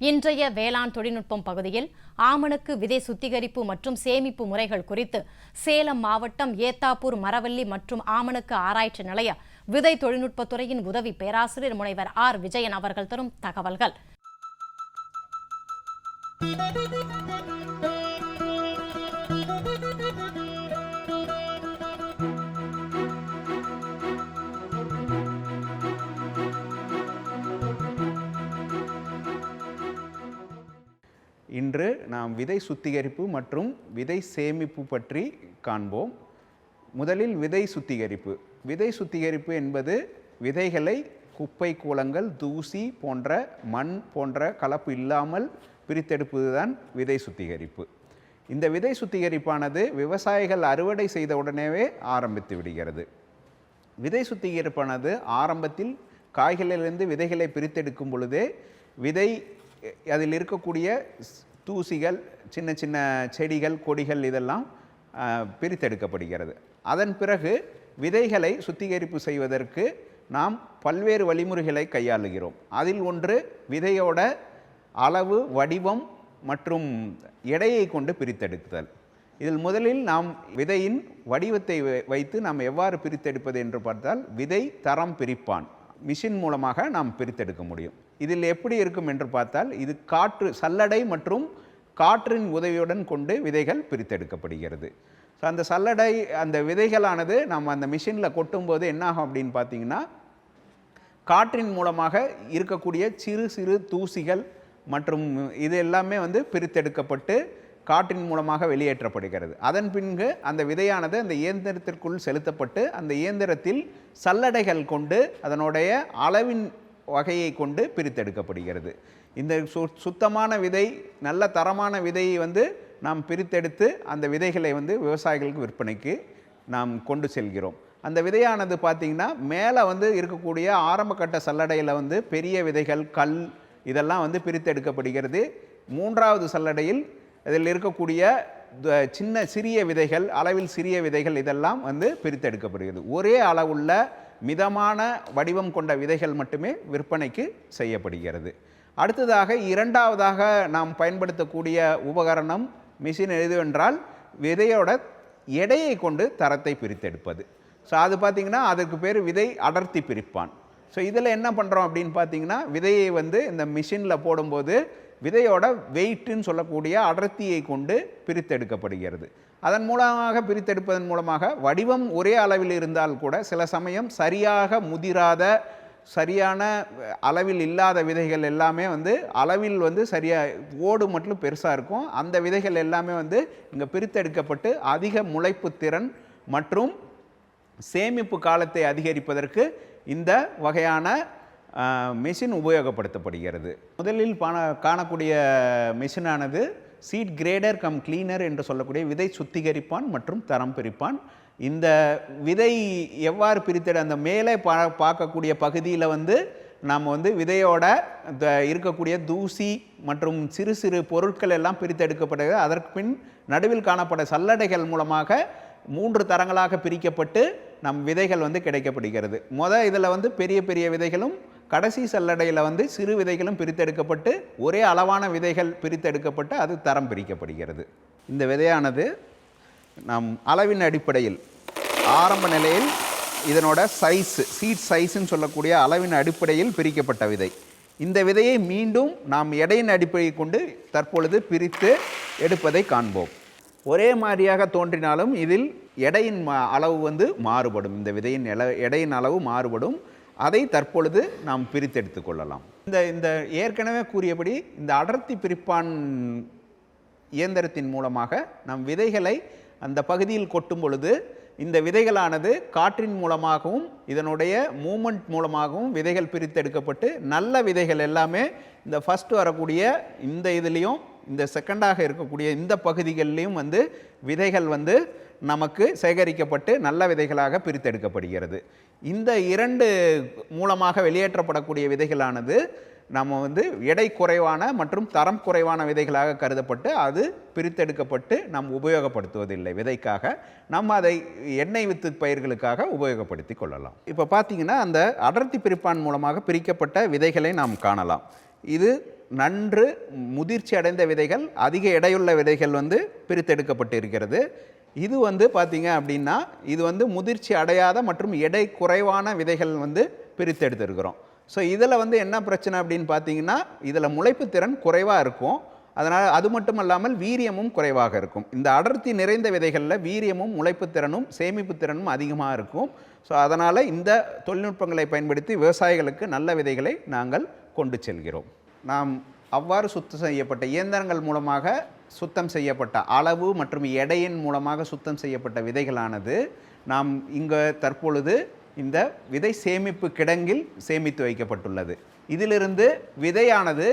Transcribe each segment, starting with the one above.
இன்றைய வேளாண் தொழில்நுட்பம் பகுதியில் ஆமணக்கு விதை சுத்திகரிப்பு மற்றும் சேமிப்பு முறைகள் குறித்து சேலம் மாவட்டம் ஏத்தாப்பூர் மரவள்ளி மற்றும் ஆமணக்கு ஆராய்ச்சி நிலைய விதை தொழில்நுட்பத்துறையின் உதவி பேராசிரியர் முனைவர் ஆர். விஜயன் அவர்கள் தரும் தகவல்கள். இன்று நாம் விதை சுத்திகரிப்பு மற்றும் விதை சேமிப்பு பற்றி காண்போம். முதலில் விதை சுத்திகரிப்பு. விதை சுத்திகரிப்பு என்பது விதைகளை குப்பை கூலங்கள் தூசி போன்ற மண் போன்ற கலப்பு இல்லாமல் பிரித்தெடுப்பதுதான் விதை சுத்திகரிப்பு. இந்த விதை சுத்திகரிப்பானது விவசாயிகள் அறுவடை செய்த உடனேவே ஆரம்பித்து விடுகிறது. விதை சுத்திகரிப்பானது ஆரம்பத்தில் காய்களிலிருந்து விதைகளை பிரித்தெடுக்கும் பொழுதே விதை அதில் இருக்கக்கூடிய தூசிகள் சின்ன சின்ன செடிகள் கொடிகள் இதெல்லாம் பிரித்தெடுக்கப்படுகிறது. அதன் பிறகு விதைகளை சுத்திகரிப்பு செய்வதற்கு நாம் பல்வேறு வழிமுறைகளை கையாளுகிறோம். அதில் ஒன்று விதையோட அளவு வடிவம் மற்றும் எடையை கொண்டு பிரித்தெடுத்தல். இதில் முதலில் நாம் விதையின் வடிவத்தை வைத்து நாம் எவ்வாறு பிரித்தெடுப்பது என்று பார்த்தால் விதை தரம் பிரிப்பான். மிஷின் மூலமாக நாம் பிரித்தெடுக்க முடியும். இதில் எப்படி இருக்கும் என்று பார்த்தால் இது காற்று சல்லடை மற்றும் காற்றின் உதவியுடன் கொண்டு விதைகள் பிரித்தெடுக்கப்படுகிறது. ஸோ அந்த சல்லடை அந்த விதைகளானது நம்ம அந்த மிஷினில் கொட்டும்போது என்னாகும் அப்படின்னு பார்த்தீங்கன்னா காற்றின் மூலமாக இருக்கக்கூடிய சிறு சிறு தூசிகள் மற்றும் இது எல்லாமே வந்து பிரித்தெடுக்கப்பட்டு காற்றின் மூலமாக வெளியேற்றப்படுகிறது. அதன் பின்பு அந்த விதையானது அந்த இயந்திரத்திற்குள் செலுத்தப்பட்டு அந்த இயந்திரத்தில் சல்லடைகள் கொண்டு அதனுடைய அளவின் வகையை கொண்டு பிரித்தெடுக்கப்படுகிறது. இந்த சு சுத்தமான விதை நல்ல தரமான விதையை வந்து நாம் பிரித்தெடுத்து அந்த விதைகளை வந்து விவசாயிகளுக்கு விற்பனைக்கு நாம் கொண்டு செல்கிறோம். அந்த விதையானது பார்த்திங்கன்னா மேலே வந்து இருக்கக்கூடிய ஆரம்ப கட்ட சல்லடையில் வந்து பெரிய விதைகள் கல் இதெல்லாம் வந்து பிரித்தெடுக்கப்படுகிறது. மூன்றாவது சல்லடையில் இதில் இருக்கக்கூடிய சின்ன சிறிய விதைகள் அளவில் சிறிய விதைகள் இதெல்லாம் வந்து பிரித்தெடுக்கப்படுகிறது. ஒரே அளவுள்ள மிதமான வடிவம் கொண்ட விதைகள் மட்டுமே விற்பனைக்கு செய்யப்படுகிறது. அடுத்ததாக இரண்டாவதாக நாம் பயன்படுத்தக்கூடிய உபகரணம் மிஷின் எதுவென்றால் விதையோட எடையை கொண்டு தரத்தை பிரித்தெடுப்பது. ஸோ அது பார்த்திங்கன்னா அதற்கு பேர் விதை அடர்த்தி பிரிப்பான். ஸோ இதில் என்ன பண்ணுறோம் அப்படின்னு பார்த்தீங்கன்னா விதையை வந்து இந்த மிஷினில் போடும்போது விதையோட வெயிட்டுன்னு சொல்லக்கூடிய அடர்த்தியை கொண்டு பிரித்தெடுக்கப்படுகிறது. அதன் மூலமாக பிரித்தெடுப்பதன் மூலமாக வடிவம் ஒரே அளவில் இருந்தால் கூட சில சமயம் சரியாக முதிராத சரியான அளவில் இல்லாத விதைகள் எல்லாமே வந்து அளவில் வந்து சரியாக ஓடு மட்டும் பெருசாக இருக்கும். அந்த விதைகள் எல்லாமே வந்து இங்கே பிரித்தெடுக்கப்பட்டு அதிக முளைப்பு திறன் மற்றும் சேமிப்பு காலத்தை அதிகரிப்பதற்கு இந்த வகையான மிஷின் உபயோகப்படுத்தப்படுகிறது. முதலில் பான காணக்கூடிய மிஷினானது சீட் கிரேடர் கம் கிளீனர் என்று சொல்லக்கூடிய விதை சுத்திகரிப்பான் மற்றும் தரம் பிரிப்பான். இந்த விதை எவ்வாறு பிரித்தெடு அந்த மேலே பா பார்க்கக்கூடிய பகுதியில் வந்து நாம் வந்து விதையோட இருக்கக்கூடிய தூசி மற்றும் சிறு சிறு பொருட்கள் எல்லாம் பிரித்தெடுக்கப்படுகிறது. அதற்கு பின் நடுவில் காணப்பட சல்லடைகள் மூலமாக மூன்று தரங்களாக பிரிக்கப்பட்டு நம் விதைகள் வந்து கிடைக்கப்படுகிறது. முத இதில் வந்து பெரிய பெரிய விதைகளும் கடைசி சல்லடையில் வந்து சிறு விதைகளும் பிரித்தெடுக்கப்பட்டு ஒரே அளவான விதைகள் பிரித்தெடுக்கப்பட்டு அது தரம் பிரிக்கப்படுகிறது. இந்த விதையானது நம் அளவின் அடிப்படையில் ஆரம்ப நிலையில் இதனோட சைஸ் சீட் சைஸ்ன்னு சொல்லக்கூடிய அளவின் அடிப்படையில் பிரிக்கப்பட்ட விதை. இந்த விதையை மீண்டும் நாம் எடையின் அடிப்படையை கொண்டு தற்பொழுது பிரித்து எடுப்பதை காண்போம். ஒரே மாதிரியாக தோன்றினாலும் இதில் எடையின் மா- அளவு வந்து மாறுபடும். இந்த விதையின் எடையின் அளவு மாறுபடும். அதை தற்பொழுது நாம் பிரித்தெடுத்து கொள்ளலாம். இந்த இந்த ஏற்கனவே கூறியபடி இந்த அடர்த்தி பிரிப்பான் இயந்திரத்தின் மூலமாக நம் விதைகளை அந்த பகுதியில் கொட்டும் பொழுது இந்த விதைகளானது காற்றின் மூலமாகவும் இதனுடைய மூமெண்ட் மூலமாகவும் விதைகள் பிரித்தெடுக்கப்பட்டு நல்ல விதைகள் எல்லாமே இந்த ஃபர்ஸ்ட் வரக்கூடிய இந்த இதுலேயும் இந்த செகண்டாக இருக்கக்கூடிய இந்த பகுதிகளிலையும் வந்து விதைகள் வந்து நமக்கு சேகரிக்கப்பட்டு நல்ல விதைகளாக பிரித்தெடுக்கப்படுகிறது. இந்த இரண்டு மூலமாக வெளியேற்றப்படக்கூடிய விதைகளானது நம்ம வந்து எடை குறைவான மற்றும் தரம் குறைவான விதைகளாக கருதப்பட்டு அது பிரித்தெடுக்கப்பட்டு நாம் உபயோகப்படுத்துவதில்லை விதைக்காக. நம்ம அதை எண்ணெய் வித்து பயிர்களுக்காக உபயோகப்படுத்தி கொள்ளலாம். இப்போ பார்த்தீங்கன்னா அந்த அடர்த்தி பிரிப்பான் மூலமாக பிரிக்கப்பட்ட விதைகளை நாம் காணலாம். இது நன்று முதிர்ச்சி அடைந்த விதைகள் அதிக எடையுள்ள விதைகள் வந்து பிரித்தெடுக்கப்பட்டு இருக்கிறது. இது வந்து பார்த்திங்க அப்படின்னா இது வந்து முதிர்ச்சி அடையாத மற்றும் எடை குறைவான விதைகள் வந்து பிரித்தெடுத்துருக்கிறோம் ஸோ இதில் வந்து என்ன பிரச்சனை அப்படின்னு பார்த்தீங்கன்னா இதில் முளைப்பு திறன் குறைவாக இருக்கும். அதனால் அது மட்டும் அல்லாமல் வீரியமும் குறைவாக இருக்கும். இந்த அடர்த்தி நிறைந்த விதைகளில் வீரியமும் முளைப்பு திறனும் சேமிப்பு திறனும் அதிகமாக இருக்கும். ஸோ அதனால் இந்த தொழில்நுட்பங்களை பயன்படுத்தி விவசாயிகளுக்கு நல்ல விதைகளை நாங்கள் கொண்டு செல்கிறோம். நாம் அவ்வாறு சுத்தம் செய்யப்பட்ட இயந்திரங்கள் மூலமாக சுத்தம் செய்யப்பட்ட அளவு மற்றும் எடையின் மூலமாக சுத்தம் செய்யப்பட்ட விதைகளானது நாம் இங்கே தற்பொழுது இந்த விதை சேமிப்பு கிடங்கில் சேமித்து வைக்கப்பட்டுள்ளது. இதிலிருந்து விதையானது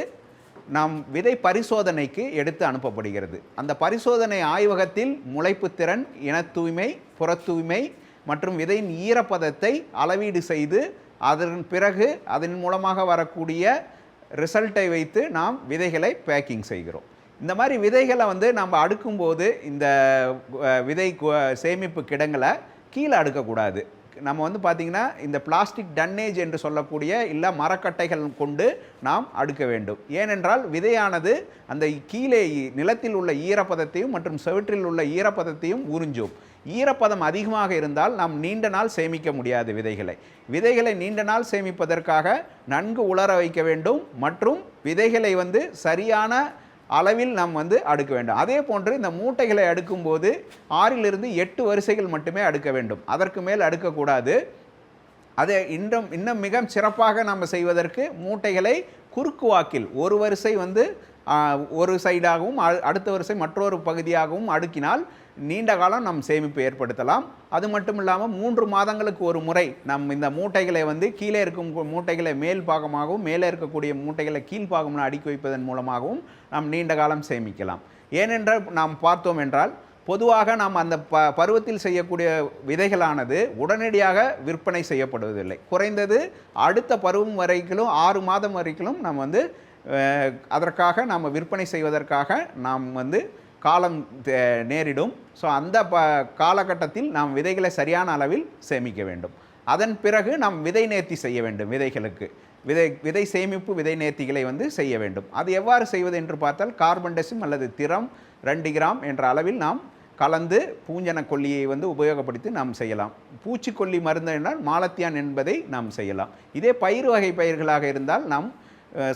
நாம் விதை பரிசோதனைக்கு எடுத்து அனுப்பப்படுகிறது. அந்த பரிசோதனை ஆய்வகத்தில் முளைப்பு திறன் இன தூய்மை புற தூய்மை மற்றும் விதையின் ஈரப்பதத்தை அளவீடு செய்து அதன் பிறகு அதன் மூலமாக வரக்கூடிய ரிசல்ட்டை வைத்து நாம் விதைகளை பேக்கிங் செய்கிறோம். இந்த மாதிரி விதைகளை வந்து நம்ம அடுக்கும்போது இந்த விதை கு- சேமிப்பு கிடங்களை கீழே அடுக்கக்கூடாது. நம்ம வந்து பார்த்திங்கன்னா இந்த பிளாஸ்டிக் டன்னேஜ் என்று சொல்லக்கூடிய இல்லை மரக்கட்டைகள் கொண்டு நாம் அடுக்க வேண்டும். ஏனென்றால் விதையானது அந்த கீழே நிலத்தில் உள்ள ஈரப்பதத்தையும் மற்றும் செவற்றில் உள்ள ஈரப்பதத்தையும் உறிஞ்சும். ஈரப்பதம் அதிகமாக இருந்தால் நாம் நீண்ட நாள் சேமிக்க முடியாது விதைகளை. விதைகளை நீண்ட நாள் சேமிப்பதற்காக நன்கு உலர வைக்க வேண்டும் மற்றும் விதைகளை வந்து சரியான அளவில் நாம் வந்து அடுக்க வேண்டும். அதே போன்று இந்த மூட்டைகளை அடுக்கும்போது ஆறிலிருந்து எட்டு வரிசைகள் மட்டுமே அடுக்க வேண்டும். அதற்கு மேல் அடுக்கக்கூடாது. அதை இன்னும் இன்னும் மிக சிறப்பாக நாம் செய்வதற்கு மூட்டைகளை குறுக்குவாக்கில் ஒரு வரிசை வந்து ஒரு சைடாகவும் அடுத்த வரிசை மற்றொரு பகுதியாகவும் அடுக்கினால் நீண்ட காலம் நம் சேமிப்பு ஏற்படுத்தலாம். அது மட்டும் இல்லாமல் மூன்று மாதங்களுக்கு ஒரு முறை நம் இந்த மூட்டைகளை வந்து கீழே இருக்கும் மூட்டைகளை மேல் பாகமாகவும் மேலே இருக்கக்கூடிய மூட்டைகளை கீழ்ப்பாகம்னு அடுக்கி வைப்பதன் மூலமாகவும் நாம் நீண்ட காலம் சேமிக்கலாம். ஏனென்றால் நாம் பார்த்தோம் என்றால் பொதுவாக நாம் அந்த ப பருவத்தில் செய்யக்கூடிய விதைகளானது உடனடியாக விற்பனை செய்யப்படுவதில்லை. குறைந்தது அடுத்த பருவம் வரைக்கும் ஆறு மாதம் வரைக்கும் நாம் வந்து அதற்காக நாம் விற்பனை செய்வதற்காக நாம் வந்து காலம் தே- நேரிடும். ஸோ அந்த ப காலகட்டத்தில் நாம் விதைகளை சரியான அளவில் சேமிக்க வேண்டும். அதன் பிறகு நாம் விதை நேர்த்தி செய்ய வேண்டும் விதைகளுக்கு. விதை விதை சேமிப்பு விதை நேர்த்திகளை வந்து செய்ய வேண்டும். அது எவ்வாறு செய்வது என்று பார்த்தால் கார்பன் டெசிம் அல்லது திறம் ரெண்டு கிராம் என்ற அளவில் நாம் கலந்து பூஞ்சன கொல்லியை வந்து உபயோகப்படுத்தி நாம் செய்யலாம். பூச்சிக்கொல்லி மருந்து என்றால் மாலத்தியான் என்பதை நாம் செய்யலாம். இதே பயிர் வகை பயிர்களாக இருந்தால் நாம்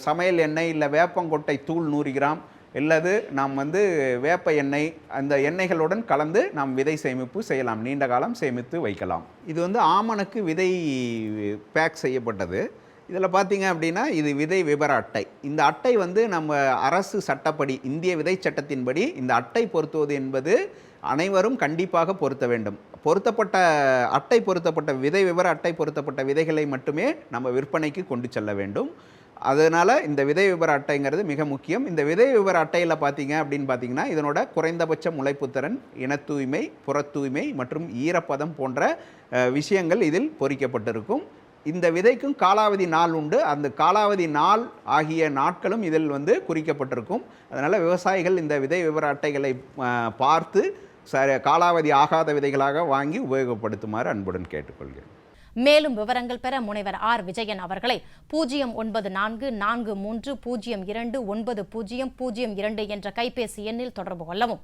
சமையல் எண்ணெய் இல்லை வேப்பங்கொட்டை தூள் நூறு கிராம் இல்லது நாம் வந்து வேப்ப எண்ணெய் அந்த எண்ணெய்களுடன் கலந்து நாம் விதை சேமிப்பு செய்யலாம். நீண்ட காலம் சேமித்து வைக்கலாம். இது வந்து ஆமணக்கு விதை பேக் செய்யப்பட்டது. இதில் பார்த்தீங்க அப்படின்னா இது விதை விபர அட்டை. இந்த அட்டை வந்து நம்ம அரசு சட்டப்படி இந்திய விதை சட்டத்தின்படி இந்த அட்டை பொருத்துவது என்பது அனைவரும் கண்டிப்பாக பொருத்த வேண்டும். பொருத்தப்பட்ட அட்டை பொருத்தப்பட்ட விதை விவர அட்டை பொருத்தப்பட்ட விதைகளை மட்டுமே நம்ம விற்பனைக்கு கொண்டு செல்ல வேண்டும். அதனால் இந்த விதை விவர அட்டைங்கிறது மிக முக்கியம். இந்த விதை விவர அட்டையில் பார்த்தீங்க அப்படின்னு பார்த்தீங்கன்னா இதனோட குறைந்தபட்ச முளைப்புத்திறன் இன தூய்மை புற தூய்மை மற்றும் ஈரப்பதம் போன்ற விஷயங்கள் இதில் பொறிக்கப்பட்டிருக்கும். இந்த விதைக்கும் காலாவதி நாள் உண்டு. அந்த காலாவதி நாள் ஆகிய நாட்களும் இதில் வந்து குறிக்கப்பட்டிருக்கும். அதனால் விவசாயிகள் இந்த விதை விவர அட்டைகளை பார்த்து ச காலாவதி ஆகாத விதைகளாக வாங்கி உபயோகப்படுத்துமாறு அன்புடன் கேட்டுக்கொள்கிறேன். மேலும் விவரங்கள் பெற முனைவர் ஆர் விஜயன் அவர்களை பூஜ்ஜியம் ஒன்பது நான்கு நான்கு மூன்று பூஜ்ஜியம் இரண்டு ஒன்பது பூஜ்ஜியம் பூஜ்ஜியம் இரண்டு என்ற கைபேசி எண்ணில் தொடர்பு கொள்ளவும்.